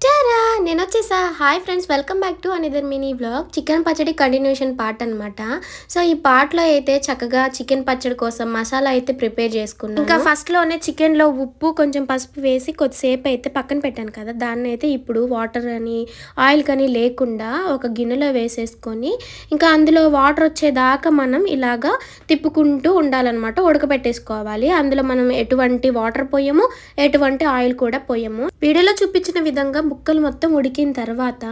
Ta-da! నేను వచ్చేసా hi friends welcome back to another mini vlog chicken పచ్చడి continuation part అనమాట సో ఈ పార్ట్లో అయితే చక్కగా చికెన్ పచ్చడి కోసం మసాలా అయితే ప్రిపేర్ చేసుకున్నాను. ఇంకా ఫస్ట్లోనే చికెన్లో ఉప్పు కొంచెం పసుపు వేసి కొద్దిసేపు అయితే పక్కన పెట్టాను కదా. దాన్ని అయితే ఇప్పుడు వాటర్ అని ఆయిల్ కానీ లేకుండా ఒక గిన్నెలో వేసేసుకొని ఇంకా అందులో వాటర్ వచ్చేదాకా మనం ఇలాగా తిప్పుకుంటూ ఉండాలన్నమాట. ఉడకబెట్టేసుకోవాలి. అందులో మనం ఎటువంటి వాటర్ పోయము ఎటువంటి ఆయిల్ కూడా పోయము. వీడియోలో చూపించిన విధంగా ముక్కలు మొత్తం ఉడికిన తర్వాత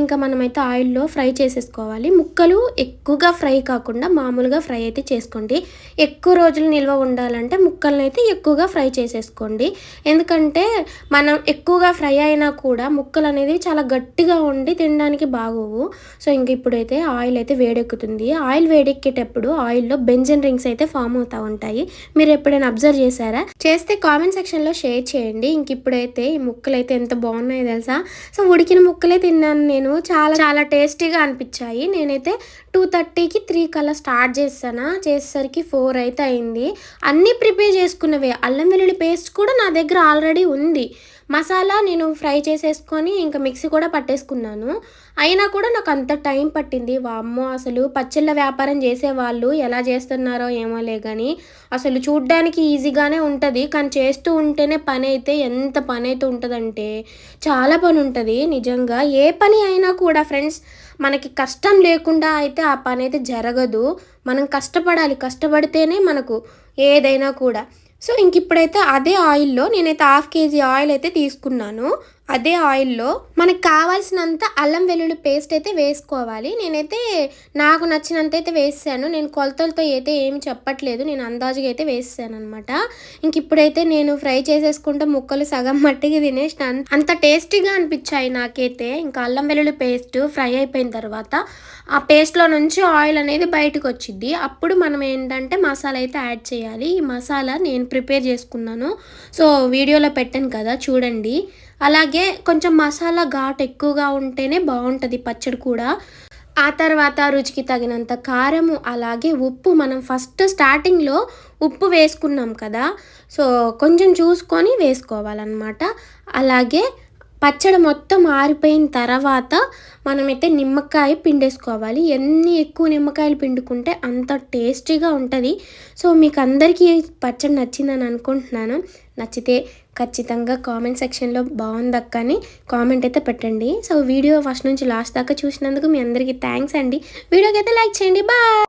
ఇంకా మనమైతే ఆయిల్లో ఫ్రై చేసేసుకోవాలి. ముక్కలు ఎక్కువగా ఫ్రై కాకుండా మామూలుగా ఫ్రై అయితే చేసుకోండి. ఎక్కువ రోజులు నిల్వ ఉండాలంటే ముక్కల్ని అయితే ఎక్కువగా ఫ్రై చేసేసుకోండి. ఎందుకంటే మనం ఎక్కువగా ఫ్రై అయినా కూడా ముక్కలు అనేది చాలా గట్టిగా ఉండి తినడానికి బాగోవు. సో ఇంక ఇప్పుడైతే ఆయిల్ అయితే వేడెక్కుతుంది. ఆయిల్ వేడెక్కేటప్పుడు ఆయిల్లో బెంజన్ రింగ్స్ అయితే ఫామ్ అవుతూ ఉంటాయి. మీరు ఎప్పుడైనా అబ్జర్వ్ చేశారా? చేస్తే కామెంట్ సెక్షన్లో షేర్ చేయండి. ఇంక ఇప్పుడైతే ఈ ముక్కలు అయితే ఎంత బాగున్నాయో తెలుసా? సో ఉడికిన ముక్కలే తిన్నాను నేను. చాలా చాలా టేస్టీగా అనిపించాయి. నేనైతే టూ థర్టీకి త్రీ కల్లా స్టార్ట్ చేస్తాను. చేసేసరికి ఫోర్ అయితే అయింది. అన్నీ ప్రిపేర్ చేసుకున్నవే. అల్లం వెల్లుల్లి పేస్ట్ కూడా నా దగ్గర ఆల్రెడీ ఉంది. మసాలా నేను ఫ్రై చేసేసుకొని ఇంకా మిక్సీ కూడా పట్టేసుకున్నాను. అయినా కూడా నాకు అంత టైం పట్టింది. వామ్మో అసలు పచ్చళ్ళ వ్యాపారం చేసేవాళ్ళు ఎలా చేస్తున్నారో ఏమోలే కానీ అసలు చూడ్డానికి ఈజీగానే ఉంటుంది. కానీ చేస్తూ ఉంటేనే పని అయితే ఎంత పని అయితే ఉంటుందంటే చాలా పని ఉంటుంది నిజంగా. ఏ పని అయినా కూడా ఫ్రెండ్స్ మనకి కష్టం లేకుండా అయితే ఆ పని అయితే జరగదు. మనం కష్టపడాలి. కష్టపడితేనే మనకు ఏదైనా కూడా. సో ఇంక ఇప్పుడైతే అదే ఆయిల్లో నేనైతే హాఫ్ కేజీ ఆయిల్ అయితే తీసుకున్నాను. అదే ఆయిల్లో మనకు కావాల్సినంత అల్లం వెల్లుల్లి పేస్ట్ అయితే వేసుకోవాలి. నేనైతే నాకు నచ్చినంత అయితే వేసాను. నేను కొలతలతో అయితే ఏమి చెప్పట్లేదు. నేను అందాజుగా అయితే వేసాను అనమాట ఇంక ఇప్పుడైతే నేను ఫ్రై చేసేసుకుంటే ముక్కలు సగం మట్టికి తినేసిన అంత టేస్టీగా అనిపించాయి నాకైతే. ఇంకా అల్లం వెల్లుల్లి పేస్ట్ ఫ్రై అయిపోయిన తర్వాత ఆ పేస్ట్లో నుంచి ఆయిల్ అనేది బయటకు వచ్చింది అప్పుడు మనం ఏంటంటే మసాలా అయితే యాడ్ చేయాలి. ఈ మసాలా నేను ప్రిపేర్ చేసుకున్నాను. సో వీడియోలో పెట్టాను కదా చూడండి. అలాగే కొంచెం మసాలా ఘాట్ ఎక్కువగా ఉంటేనే బాగుంటుంది పచ్చడి కూడా. ఆ తర్వాత రుచికి తగినంత కారము అలాగే ఉప్పు. మనం ఫస్ట్ స్టార్టింగ్లో ఉప్పు వేసుకున్నాం కదా సో కొంచెం చూసుకొని వేసుకోవాలన్నమాట. అలాగే పచ్చడి మొత్తం ఆరిపోయిన తర్వాత మనమైతే నిమ్మకాయ పిండేసుకోవాలి. ఎన్ని ఎక్కువ నిమ్మకాయలు పిండుకుంటే అంత టేస్టీగా ఉంటుంది. సో మీకు అందరికీ పచ్చడి నచ్చిందని అనుకుంటున్నాను. నచ్చితే ఖచ్చితంగా కామెంట్ సెక్షన్లో బాగుందక్క అని కామెంట్ అయితే పెట్టండి. సో వీడియో ఫస్ట్ నుంచి లాస్ట్ దాకా చూసినందుకు మీ అందరికీ థ్యాంక్స్ అండి. వీడియోకి అయితే లైక్ చేయండి. బాయ్!